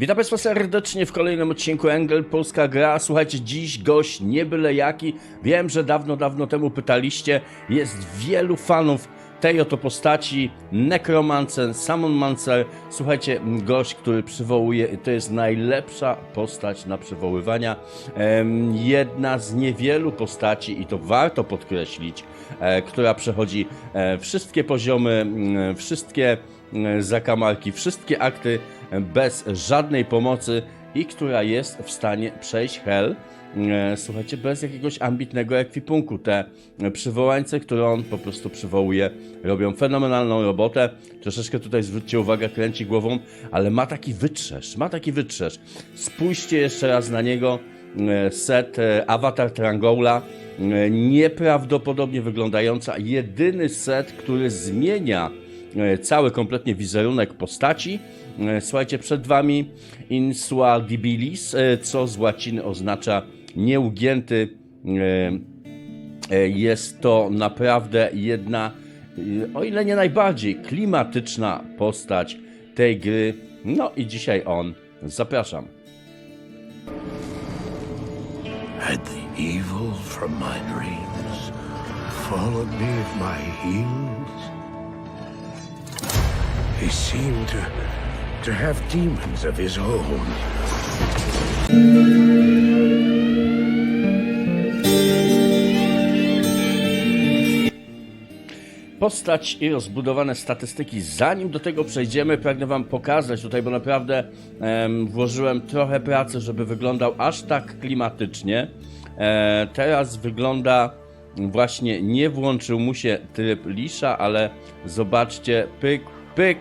Witam Państwa serdecznie w kolejnym odcinku Engel Polska Gra. Słuchajcie, dziś gość nie byle jaki. Wiem, że dawno, dawno temu pytaliście. Jest wielu fanów tej oto postaci. Necromancer, Summonmancer. Słuchajcie, gość, który przywołuje, to jest najlepsza postać na przywoływania. Jedna z niewielu postaci, i to warto podkreślić, e, która przechodzi e, wszystkie poziomy, wszystkie e, zakamarki, wszystkie akty bez żadnej pomocy i która jest w stanie przejść hell, e, słuchajcie, bez jakiegoś ambitnego ekwipunku. Te przywołańce, które on po prostu przywołuje, robią fenomenalną robotę. Troszeczkę tutaj zwróćcie uwagę, kręci głową, ale ma taki wytrzesz, ma taki wytrzesz. Spójrzcie jeszcze raz na niego, e, set e, Avatar Trangola, nieprawdopodobnie wyglądająca, jedyny set, który zmienia cały kompletnie wizerunek postaci. E, Słuchajcie, przed Wami Insua Dibilis, e, co z łaciny oznacza nieugięty. e, e, Jest to naprawdę jedna, e, o ile nie najbardziej klimatyczna postać tej gry. No i dzisiaj on. Zapraszam. Had the evil from my dreams followed me at my heels? He seemed to, to have demons of his own. postać i rozbudowane statystyki. Zanim do tego przejdziemy, pragnę Wam pokazać tutaj, bo naprawdę em, włożyłem trochę pracy, żeby wyglądał aż tak klimatycznie. E, teraz wygląda właśnie, nie włączył mu się tryb lisza, ale zobaczcie, pyk, pyk.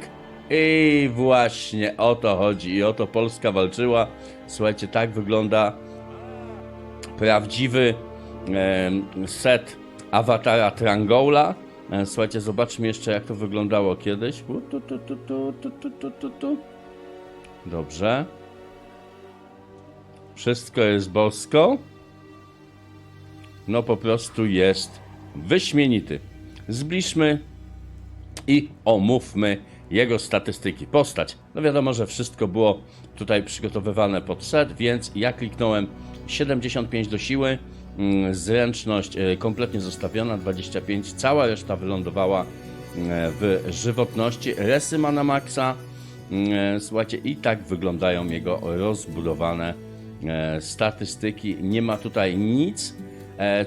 I właśnie o to chodzi i o to Polska walczyła. Słuchajcie, tak wygląda prawdziwy set awatara Trangola. E, słuchajcie, zobaczmy jeszcze jak to wyglądało kiedyś. Dobrze. Wszystko jest bosko. No po prostu jest wyśmienity. Zbliżmy i omówmy jego statystyki. Postać. No wiadomo, że wszystko było tutaj przygotowywane pod set, więc ja kliknąłem 75 do siły, mm, zręczność e, kompletnie zostawiona, 25, cała reszta wylądowała e, w żywotności. Resy ma na maksa. Mm, Słuchajcie, i tak wyglądają jego rozbudowane e, statystyki. Nie ma tutaj nic, e,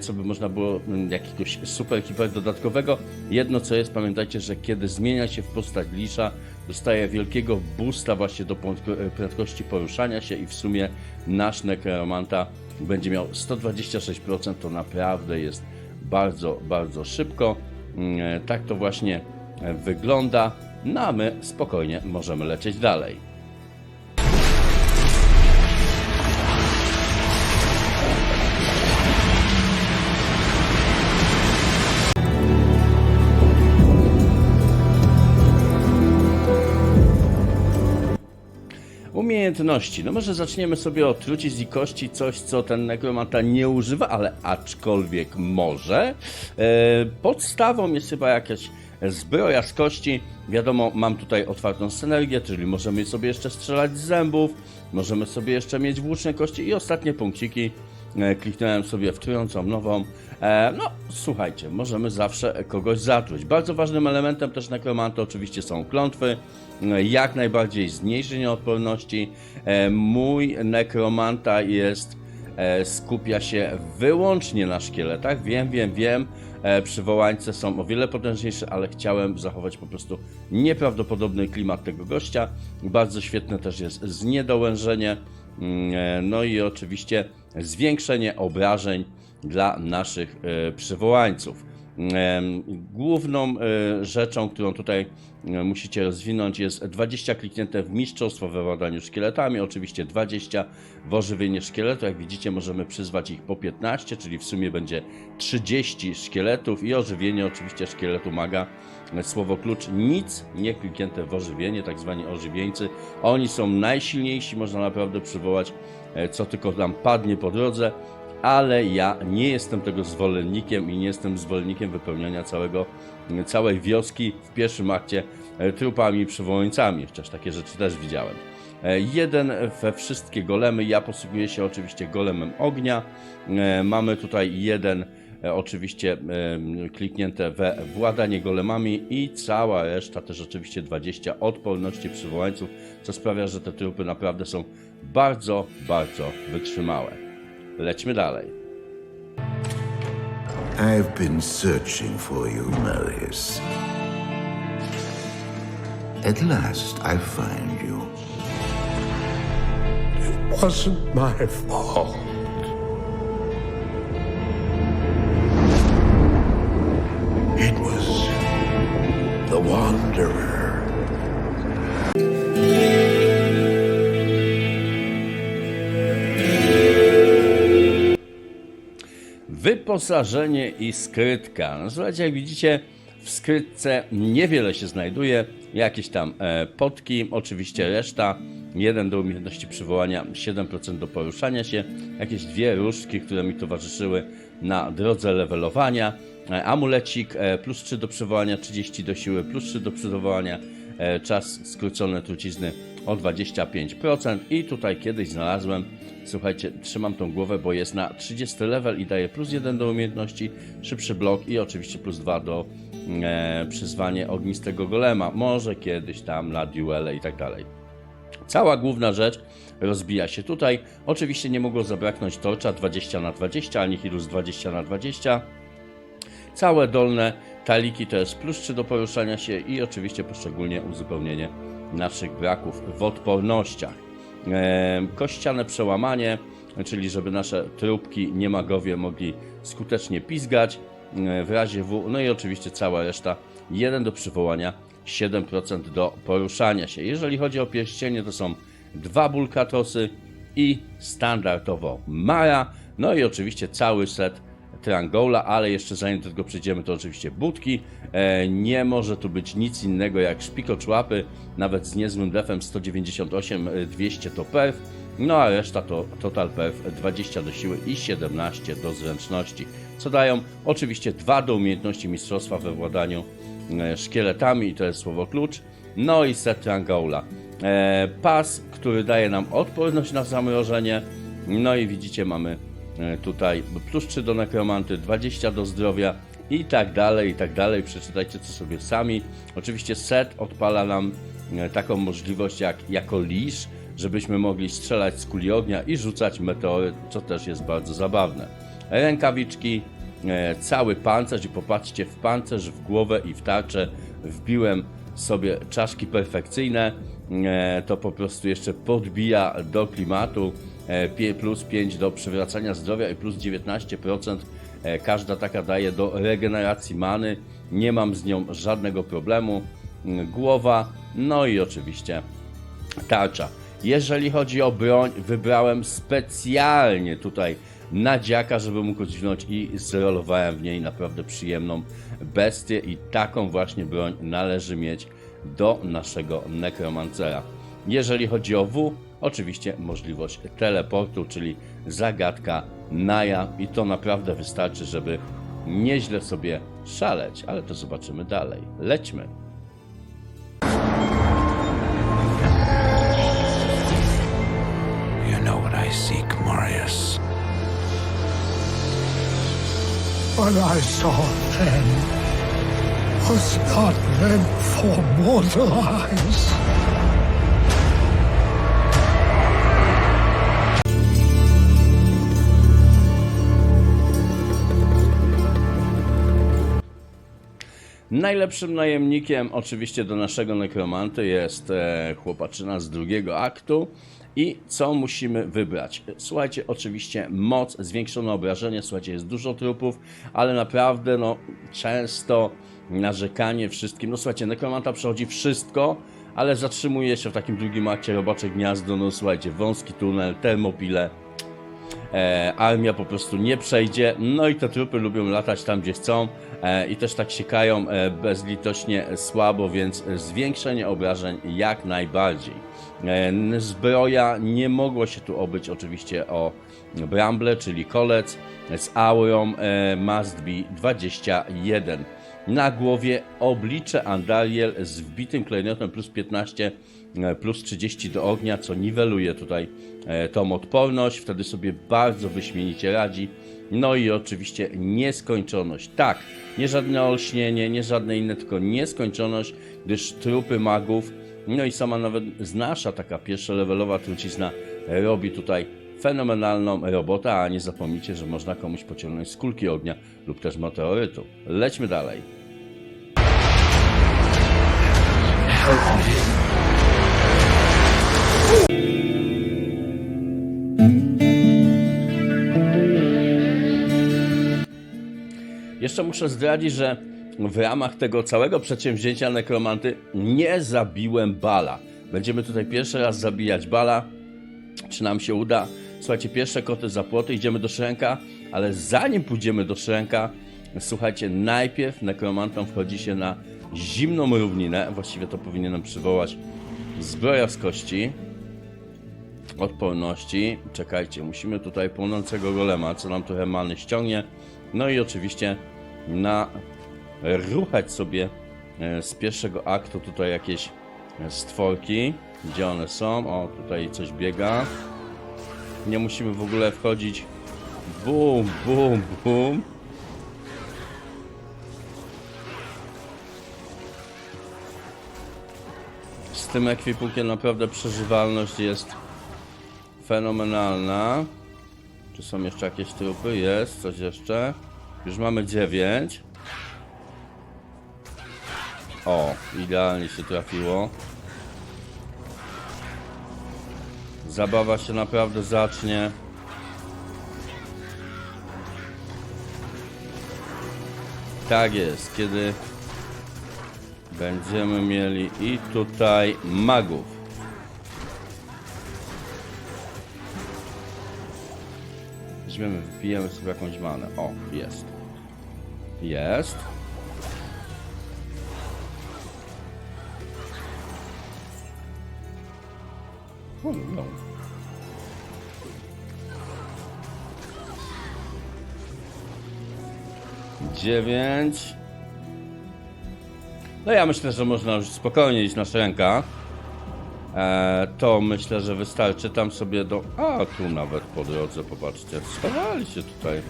co by można było mm, jakiegoś super dodatkowego. Jedno co jest, pamiętajcie, że kiedy zmienia się w postać Lisza, dostaje wielkiego boosta właśnie do e, prędkości poruszania się i w sumie nasz Necromanta będzie miał 126%, to naprawdę jest bardzo, bardzo szybko. Mm, e, Tak to właśnie e, wygląda. No a my spokojnie możemy lecieć dalej. Umiejętności. No może zaczniemy sobie od trucizn i kości, coś co ten nekromanta nie używa, ale aczkolwiek może. E, podstawą jest chyba jakaś zbroja z kości. Wiadomo, mam tutaj otwartą synergię, czyli możemy sobie jeszcze strzelać z zębów, możemy sobie jeszcze mieć włóczne kości i ostatnie punkciki. E, Kliknąłem sobie w trującą nową. E, No, słuchajcie, możemy zawsze kogoś zatruć. Bardzo ważnym elementem też nekromanta oczywiście są klątwy. Jak najbardziej zmniejszenie odporności. E, Mój nekromanta jest e, skupia się wyłącznie na szkieletach. Wiem, wiem, wiem. E, Przywołańce są o wiele potężniejsze, ale chciałem zachować po prostu nieprawdopodobny klimat tego gościa. Bardzo świetne też jest zniedołężenie. Mm, No i oczywiście zwiększenie obrażeń dla naszych przywołańców. Główną e, rzeczą, którą tutaj e, musicie rozwinąć jest 20 kliknięte w mistrzostwo we władaniu szkieletami, oczywiście 20 w ożywienie szkieletu. Jak widzicie możemy przyzwać ich po 15, czyli w sumie będzie 30 szkieletów i ożywienie oczywiście szkieletu maga. Słowo klucz nic nie kliknięte w ożywienie, tak zwani ożywieńcy. Oni są najsilniejsi, można naprawdę przywołać e, co tylko nam padnie po drodze ale ja nie jestem tego zwolennikiem i nie jestem zwolennikiem wypełniania całego, całej wioski w pierwszym akcie e, trupami przywołańcami, chociaż takie rzeczy też widziałem. E, Jeden we wszystkie golemy. Ja posługuję się oczywiście golemem ognia. E, Mamy tutaj jeden oczywiście kliknięte we władanie golemami i cała reszta też oczywiście 20 odporności przywołańców, co sprawia, że te trupy naprawdę są bardzo, bardzo wytrzymałe. Lećmy dalej. I've been searching for you, Marius. At last I find you. It wasn't my fault. Wyposażenie i skrytka. No, słuchajcie, jak widzicie, w skrytce niewiele się znajduje. Jakieś tam e, potki, oczywiście reszta. Jeden do umiejętności przywołania, 7% do poruszania się. Jakieś dwie różdżki, które mi towarzyszyły na drodze levelowania. E, amulecik, e, plus 3 do przywołania, 30 do siły, plus 3 do przywołania. Czas skrócony trucizny o 25%. I tutaj kiedyś znalazłem Słuchajcie, trzymam tą głowę, bo jest na 30 level i daje plus 1 do umiejętności, szybszy blok i oczywiście plus 2 do e, przyzwanie ognistego golema. Może kiedyś tam na duele i tak dalej. Cała główna rzecz rozbija się tutaj. Oczywiście nie mogło zabraknąć torcza 20 na 20 Anihilus 20 na 20 Całe dolne taliki to jest plus 3 do poruszania się i oczywiście poszczególnie uzupełnienie naszych braków w odpornościach. Kościane przełamanie, czyli żeby nasze trupki niemagowie mogli skutecznie pizgać w razie W. No i oczywiście cała reszta 1 do przywołania, 7% do poruszania się. Jeżeli chodzi o pierścienie, to są dwa bulkatosy i standardowo Mara. No i oczywiście cały set Triangola, ale jeszcze zanim do tego przejdziemy, to oczywiście budki. E, nie może tu być nic innego jak szpikoczłapy, nawet z niezłym defem 198, e, 200 to perf, no a reszta to total perf 20 do siły i 17 do zręczności, co dają? Oczywiście dwa do umiejętności mistrzostwa we władaniu e, szkieletami i to jest słowo klucz, no i set Triangola. Pas, który daje nam odporność na zamrożenie, no i widzicie mamy tutaj plus 3 do nekromanty, 20 do zdrowia i tak dalej, i tak dalej. Przeczytajcie to sobie sami. Oczywiście set odpala nam e, taką możliwość jak jako lisz, żebyśmy mogli strzelać z kuli ognia i rzucać meteory, co też jest bardzo zabawne. Rękawiczki, e, cały pancerz i popatrzcie, w pancerz, w głowę i w tarczę wbiłem sobie czaszki perfekcyjne. E, To po prostu jeszcze podbija do klimatu. E, Plus 5 do przywracania zdrowia i plus 19% e, każda taka daje do regeneracji many. Nie mam z nią żadnego problemu. Mm, Głowa, no i oczywiście tarcza. Jeżeli chodzi o broń, wybrałem specjalnie tutaj nadziaka, żeby mógł dźwignąć i zrolowałem w niej naprawdę przyjemną bestię i taką właśnie broń należy mieć do naszego nekromancera. Jeżeli chodzi o W, oczywiście możliwość teleportu, czyli zagadka Naja i to naprawdę wystarczy, żeby nieźle sobie szaleć, ale to zobaczymy dalej. Lećmy. You know what I seek, Marius. What I saw then was not meant for mortal eyes. Najlepszym najemnikiem oczywiście do naszego nekromanty jest e, chłopaczyna z drugiego aktu. I co musimy wybrać? Słuchajcie, oczywiście moc, zwiększone obrażenie, słuchajcie, jest dużo trupów, ale naprawdę no często narzekanie wszystkim. No słuchajcie, nekromanta przechodzi wszystko, ale zatrzymuje się w takim drugim akcie robocze gniazdo, no słuchajcie, wąski tunel, termopile, e, armia po prostu nie przejdzie, no i te trupy lubią latać tam, gdzie chcą i też tak siekają e, bezlitośnie słabo, więc zwiększenie obrażeń jak najbardziej. E, zbroja nie mogło się tu obyć oczywiście o bramble, czyli kolec z aurą e, must be 21. na głowie oblicze Andariel z wbitym klejnotem plus 15, e, plus 30 do ognia, co niweluje tutaj e, tą odporność. Wtedy sobie bardzo wyśmienicie radzi. No i oczywiście nieskończoność. Tak, nie żadne olśnienie, nie żadne inne, tylko nieskończoność, gdyż trupy magów, no i sama nawet nasza taka pierwsza levelowa trucizna robi tutaj fenomenalną robotę, a nie zapomnijcie, że można komuś pociągnąć z kulki ognia lub też meteorytu. Lećmy dalej. Jeszcze muszę zdradzić, że w ramach tego całego przedsięwzięcia nekromanty nie zabiłem bala. Będziemy tutaj pierwszy raz zabijać bala. Czy nam się uda? Słuchajcie, pierwsze koty za płoty, idziemy do Szrenka, ale zanim pójdziemy do Szrenka, słuchajcie, najpierw nekromantom wchodzi się na zimną równinę. Właściwie to powinienem przywołać zbroja z kości odporności. Czekajcie, musimy tutaj płonącego golema, co nam trochę many ściągnie. No i oczywiście na ruchać sobie e, z pierwszego aktu tutaj jakieś e, stworki. Gdzie one są? O, tutaj coś biega. Nie musimy w ogóle wchodzić. Bum, bum, bum. Z tym ekwipunkiem naprawdę przeżywalność jest fenomenalna. Czy są jeszcze jakieś trupy? Jest, coś jeszcze. Już mamy 9. O, idealnie się trafiło. Zabawa się naprawdę zacznie. Tak jest, kiedy będziemy mieli i tutaj magów. Weźmiemy, wypijemy sobie jakąś manę. O, jest. Jest. O, no. Dziewięć. No ja myślę, że można już spokojnie iść na ręka. E, to myślę, że wystarczy tam sobie do... A, tu nawet po drodze, popatrzcie, schowali się tutaj.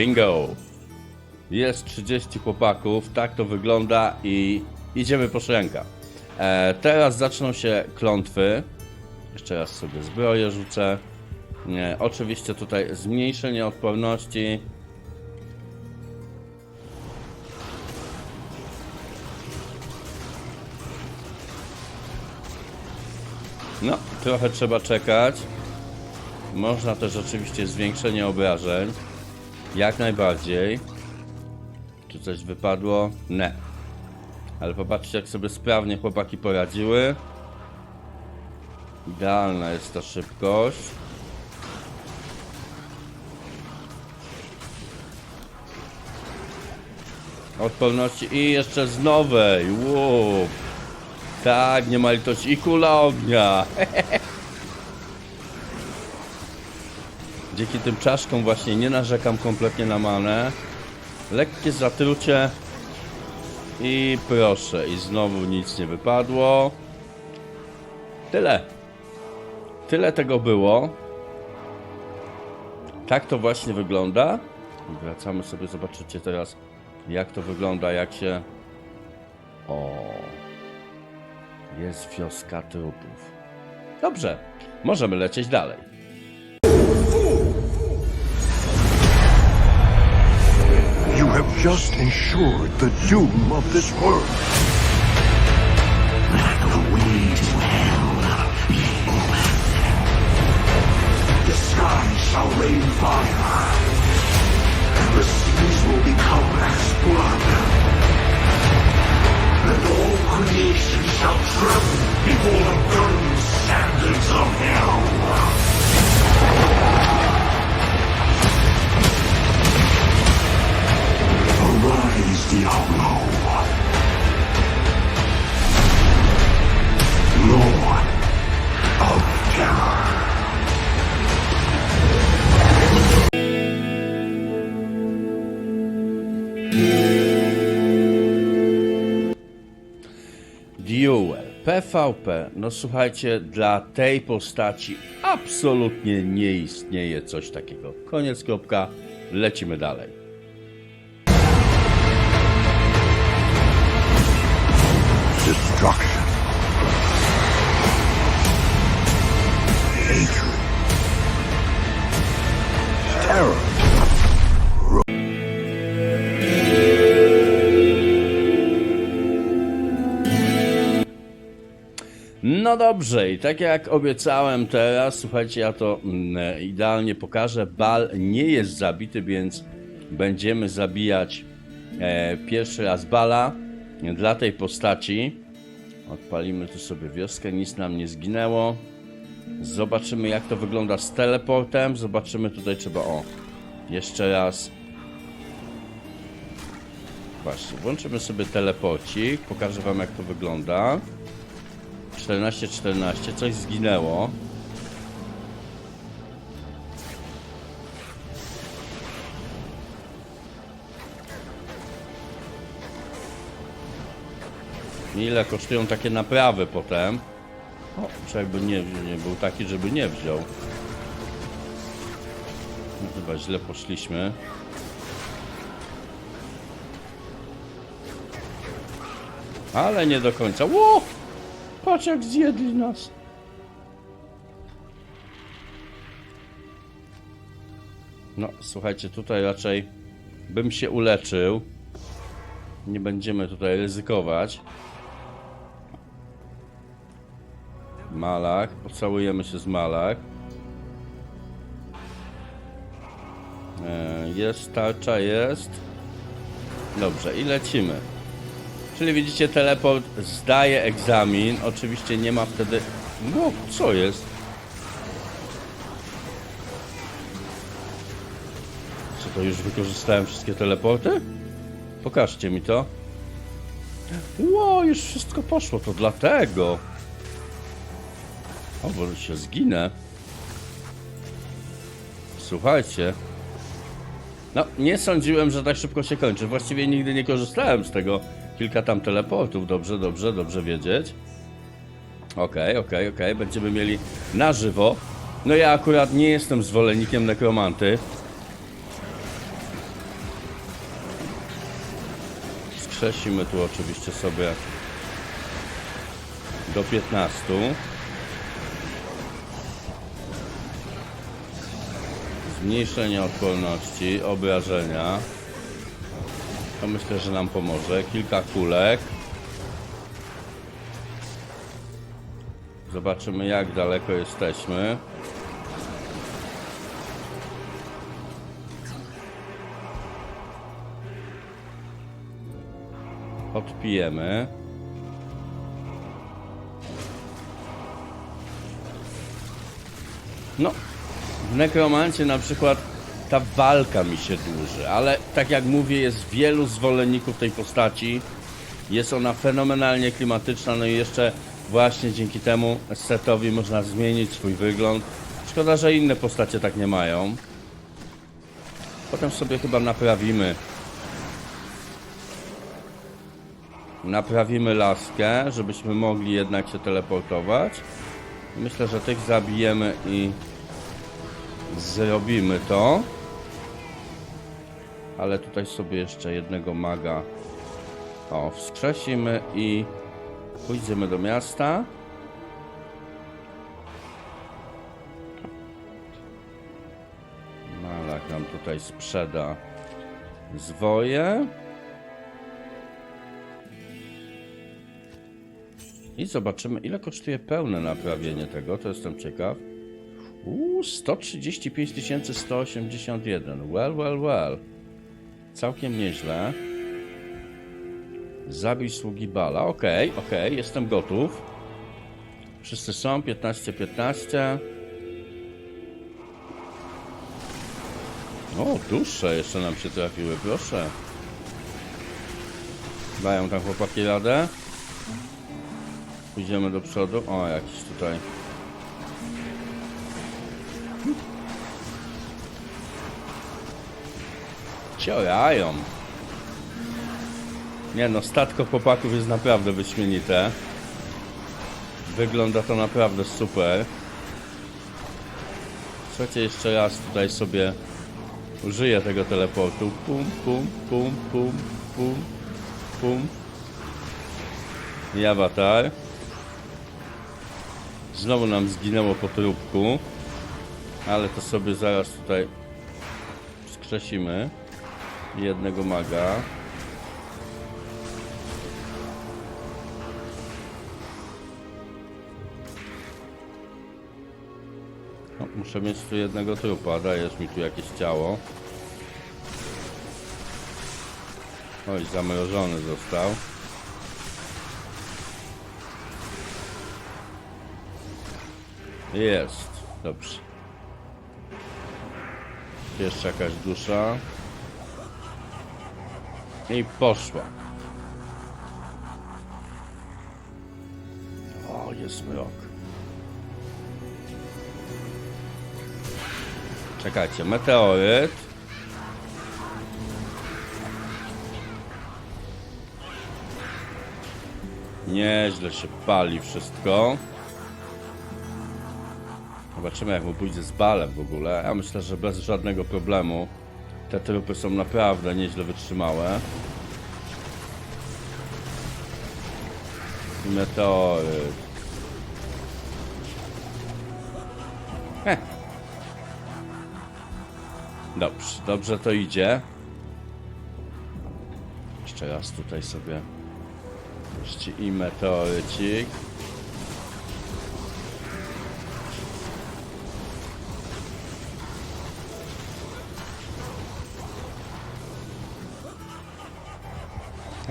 Bingo! Jest 30 chłopaków, tak to wygląda i idziemy po szręka. E, teraz zaczną się klątwy. Jeszcze raz sobie zbroję rzucę. Oczywiście tutaj zmniejszenie odporności. No, trochę trzeba czekać. Można też oczywiście zwiększenie obrażeń. Jak najbardziej. Czy coś wypadło? Nie. Ale popatrzcie, jak sobie sprawnie chłopaki poradziły. Idealna jest ta szybkość. Odporności i jeszcze z nowej. Wow. Tak, nie ma litości. I kula ognia. Dzięki tym czaszkom właśnie nie narzekam kompletnie na manę. Lekkie zatrucie. I proszę, i znowu nic nie wypadło. Tyle. Tyle tego było. Tak to właśnie wygląda. Wracamy sobie, zobaczycie teraz, jak to wygląda, jak się... O, jest wioska trupów. Dobrze, możemy lecieć dalej. Just ensured the doom of this world. The way to hell. The sky shall rain fire, the seas will become as blood. And all creation shall tremble before the burning standards of hell. Rise, Diablo. Lord of Terror. Duel. PvP, no słuchajcie, dla tej postaci absolutnie nie istnieje coś takiego. Koniec kropka, lecimy dalej. Destruction. Hatred. Terror. No dobrze, i tak jak obiecałem teraz, słuchajcie, ja to mm, idealnie pokażę. Bal nie jest zabity, więc będziemy zabijać e, pierwszy raz Bala dla tej postaci. Odpalimy tu sobie wioskę, nic nam nie zginęło. Zobaczymy jak to wygląda z teleportem. Zobaczymy tutaj trzeba, o, jeszcze raz. Właśnie, włączymy sobie teleporcik, pokażę wam jak to wygląda. 14, 14, coś zginęło. Ile kosztują takie naprawy potem? O, czy jakby nie, nie był taki, żeby nie wziął. No, chyba źle poszliśmy. Ale nie do końca. Ło! Patrz jak zjedli nas. No, słuchajcie, tutaj raczej bym się uleczył. Nie będziemy tutaj ryzykować. Malach, pocałujemy się z Malach. E, Jest tarcza, jest. Dobrze, i lecimy. Czyli widzicie, teleport zdaje egzamin. Oczywiście nie ma wtedy... No, co jest? Co to, już wykorzystałem wszystkie teleporty? Pokażcie mi to. Ło, już wszystko poszło, to dlatego. O, bo się zginę. Słuchajcie. No, nie sądziłem, że tak szybko się kończy. Właściwie nigdy nie korzystałem z tego. Kilka tam teleportów, dobrze, dobrze, dobrze wiedzieć. Okej, okej, okej, będziemy mieli na żywo. No ja akurat nie jestem zwolennikiem nekromanty. Skrzesimy tu oczywiście sobie do 15. Zmniejszenie odporności, obrażenia. To myślę, że nam pomoże. Kilka kulek. Zobaczymy jak daleko jesteśmy. Odpijemy. No, w nekromancie na przykład ta walka mi się dłuży, ale tak jak mówię, jest wielu zwolenników tej postaci. Jest ona fenomenalnie klimatyczna, no i jeszcze właśnie dzięki temu setowi można zmienić swój wygląd. Szkoda, że inne postacie tak nie mają. Potem sobie chyba naprawimy. Naprawimy laskę, żebyśmy mogli jednak się teleportować. Myślę, że tych zabijemy i zrobimy to. Ale tutaj sobie jeszcze jednego maga o, wskrzesimy i pójdziemy do miasta. Malak nam tutaj sprzeda zwoje. I zobaczymy, ile kosztuje pełne naprawienie tego. To jestem ciekaw. Uuu, 135 181. Well, well, well. Całkiem nieźle. Zabij sługi Bala. Okej, okej, jestem gotów. Wszyscy są, 15, 15. O, dusze jeszcze nam się trafiły, proszę. Dają tam chłopaki radę. Pójdziemy do przodu. O, jakiś tutaj. Ciorają. Nie no, statko chłopaków jest naprawdę wyśmienite. Wygląda to naprawdę super. Słuchajcie, jeszcze raz tutaj sobie użyję tego teleportu. Pum, pum, pum, pum, pum, pum. I awatar. Znowu nam zginęło po trupku. Ale to sobie zaraz tutaj skrzesimy. Jednego maga. No, muszę mieć tu jednego trupa. Dajesz mi tu jakieś ciało. Oj, zamrożony został. Jest. Dobrze. Jeszcze jakaś dusza. I poszła. O, jest mrok. Czekajcie, meteoryt. Nieźle się pali wszystko. Zobaczymy jak mu pójdzie z balem w ogóle. Ja myślę, że bez żadnego problemu. Te trupy są naprawdę nieźle wytrzymałe. Meteoryt. Dobrze, dobrze to idzie. Jeszcze raz tutaj sobie jeszcze i meteorycik.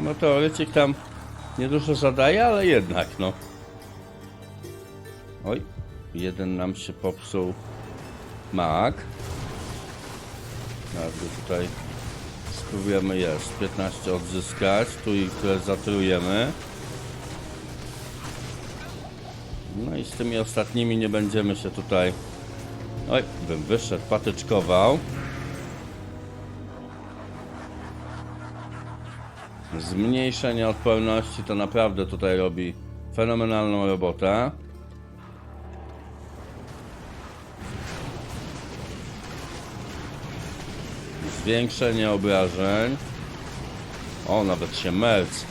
A Meteorycik tam niedużo zadaje, ale jednak no. Oj, jeden nam się popsuł. Teraz go tutaj spróbujemy jest 15 odzyskać. Tu ich które zatrujemy. No i z tymi ostatnimi nie będziemy się tutaj... Oj, bym wyszedł, patyczkował. Zmniejszenie odporności to naprawdę tutaj robi fenomenalną robotę. Zwiększenie obrażeń. O, nawet się merc.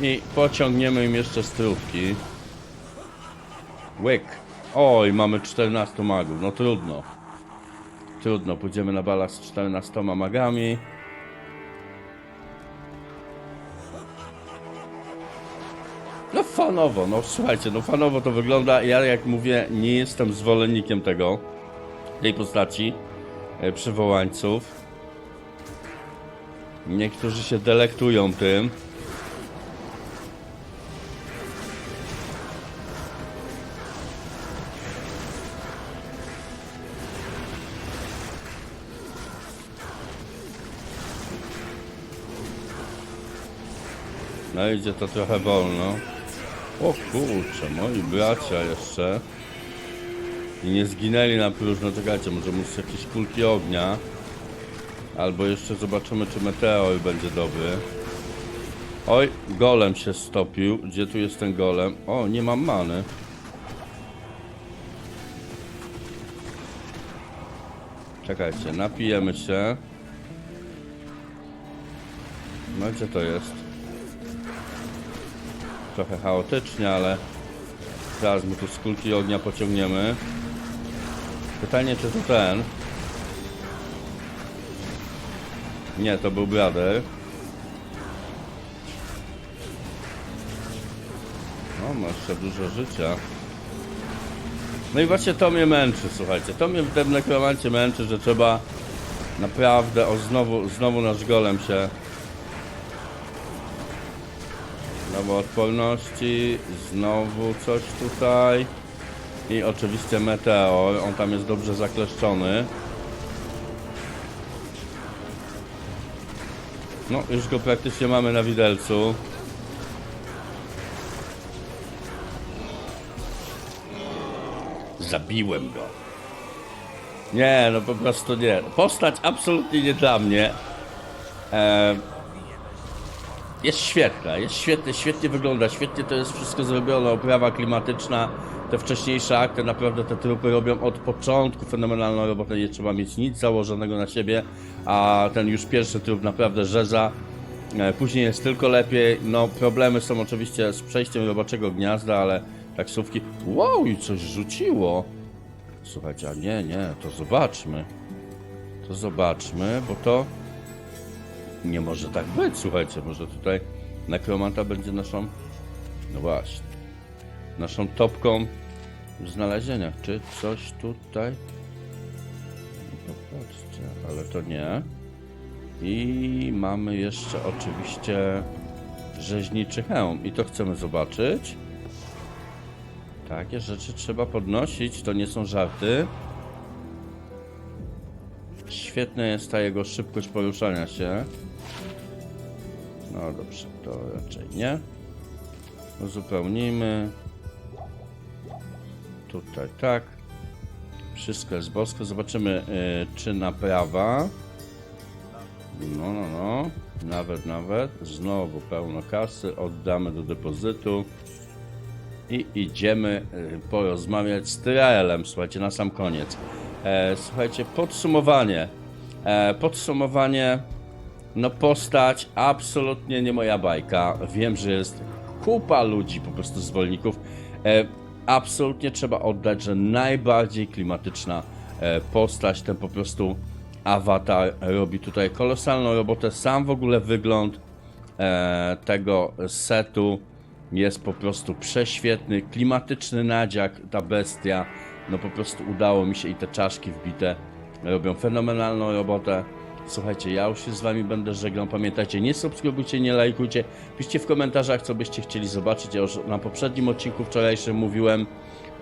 I pociągniemy im jeszcze strówki. Łyk. Oj, mamy 14 magów. No trudno. Trudno, pójdziemy na bala z 14 magami. Fanowo, no słuchajcie, no fanowo to wygląda. Ja jak mówię, nie jestem zwolennikiem tego, tej postaci e, przywołańców. Niektórzy się delektują tym. No idzie to trochę wolno. O kurczę, moi bracia jeszcze. I nie zginęli na próżno. Czekajcie, może muszę jakieś kulki ognia. Albo jeszcze zobaczymy, czy meteor będzie dobry. Oj, golem się stopił. Gdzie tu jest ten golem? O, nie mam many. Czekajcie, napijemy się. No gdzie to jest? Trochę chaotycznie, ale zaraz mu tu z kulki ognia pociągniemy. Pytanie, czy to ten? Nie, to był Brother. O, ma jeszcze dużo życia. No i właśnie to mnie męczy, słuchajcie. To mnie w tym nekromancie męczy, że trzeba naprawdę, o znowu, znowu nasz golem się Znowu odporności, znowu coś tutaj. I oczywiście meteor, on tam jest dobrze zakleszczony. No, już go praktycznie mamy na widelcu. Zabiłem go. Nie, no po prostu nie. Postać absolutnie nie dla mnie. Eee, Jest świetna, jest świetnie, świetnie wygląda, świetnie to jest wszystko zrobione, oprawa klimatyczna, te wcześniejsze akty, naprawdę te trupy robią od początku fenomenalną robotę, nie trzeba mieć nic założonego na siebie, a ten już pierwszy trup naprawdę rzeza, E, Później jest tylko lepiej. No, problemy są oczywiście z przejściem roboczego gniazda, ale taksówki. Wow, i coś rzuciło. Słuchajcie, a nie, nie, to zobaczmy. To zobaczmy, bo to nie może tak być. Słuchajcie, może tutaj nekromanta będzie naszą. No właśnie. Naszą topką w znalezieniach. Czy coś tutaj? No patrzcie, ale to nie. I mamy jeszcze oczywiście rzeźniczy hełm. I to chcemy zobaczyć. Takie rzeczy trzeba podnosić, to nie są żarty. Świetna jest ta jego szybkość poruszania się. No dobrze, to raczej nie. Uzupełnimy. Tutaj tak. Wszystko jest bosko. Zobaczymy, y, czy naprawa. No, no, no. Nawet, nawet. Znowu pełno kasy. Oddamy do depozytu. I idziemy y, porozmawiać z Tyraelem. Słuchajcie, na sam koniec. E, słuchajcie, podsumowanie. E, podsumowanie. No postać absolutnie nie moja bajka. Wiem, że jest kupa ludzi, po prostu zwolenników. E, absolutnie trzeba oddać, że najbardziej klimatyczna e, postać, ten po prostu awatar robi tutaj kolosalną robotę. Sam w ogóle wygląd e, tego setu jest po prostu prześwietny, klimatyczny nadziak, ta bestia. No po prostu udało mi się i te czaszki wbite robią fenomenalną robotę. Słuchajcie, ja już się z wami będę żegnał. Pamiętajcie, nie subskrybujcie, nie lajkujcie. Piszcie w komentarzach, co byście chcieli zobaczyć. Ja już na poprzednim odcinku wczorajszym mówiłem,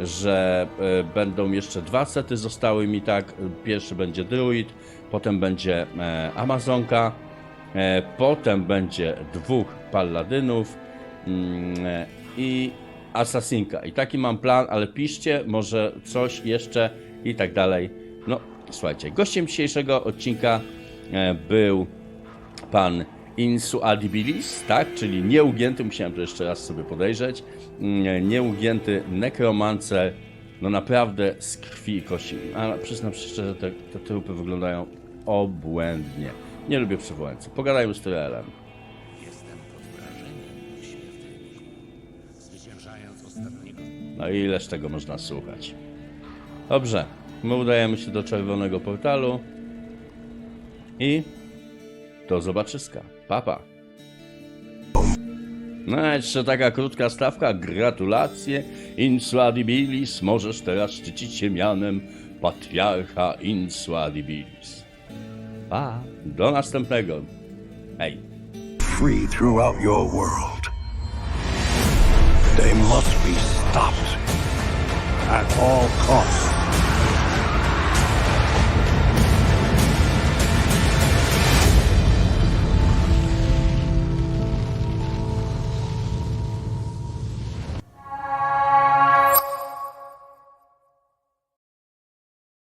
że e, będą jeszcze dwa sety zostały mi tak. Pierwszy będzie Druid, potem będzie e, Amazonka, e, potem będzie dwóch Palladynów mm, e, i Assassinka. I taki mam plan, ale piszcie może coś jeszcze i tak dalej. No, słuchajcie, gościem dzisiejszego odcinka był pan Insu Adibilis, tak? Czyli nieugięty, musiałem to jeszcze raz sobie podejrzeć, mm, nieugięty nekromancer, no naprawdę z krwi i kości. A przyznam się szczerze, te, te trupy wyglądają obłędnie. Nie lubię przywołańców. Pogadajmy z Tyrelem. No i ileż tego można słuchać. Dobrze, my udajemy się do czerwonego portalu i do zobaczyska. Papa. No, jeszcze taka krótka stawka. Gratulacje, Insuadibilis. Możesz teraz szczycić się mianem patriarcha Insuadibilis. Pa, do następnego. Hej. free throughout your world. They must be stopped at all costs.